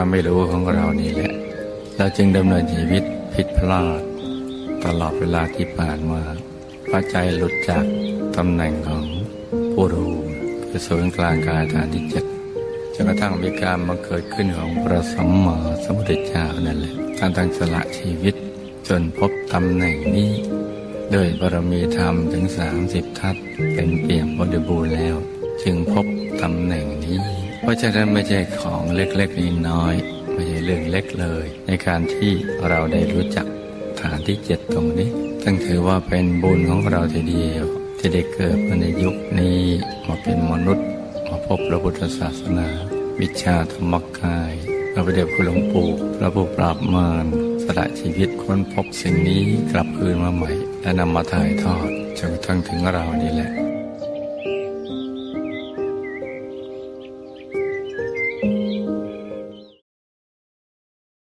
ความไม่รู้ของเรานี่แหละ เราจึงดำเนินชีวิตผิดพลาด ตลอดเวลาที่ผ่านมาพระใจหลุดจากตำแหน่งของผู้รู้คือศูนย์กลางกายฐานที่เจ็ดจนกระทั่งมีการมาเกิดขึ้นของพระสัมมาสัมพุทธเจ้านั่นแหละการตั้งสละชีวิตจนพบตำแหน่งนี้ด้วยบารมีธรรมถึงสามสิบทัศเป็นเปี่ยมบริบูรณ์แล้ว จึงพบตำแหน่งนี้ เพราะฉะนั้นไม่ใช่ของเล็กๆน้อยๆไม่ใช่เรื่องเล็กเลย ในการที่เราได้รู้จักฐานที่เจ็ดตรงนี้ตั้งถือว่าเป็นบุญของเราทีเดียว ที่ได้เกิดมาในยุคนี้มาเป็นมนุษย์ มาพบพระพุทธศาสนา วิชาธรรมกายพระประเดชคุณหลวงปู่พระผู้ปราบมารสละชีวิตค้นพบสิ่งนี้กลับคืนมาใหม่ และนำมาถ่ายทอดจนกระทั่งถึงเรานี่แหละ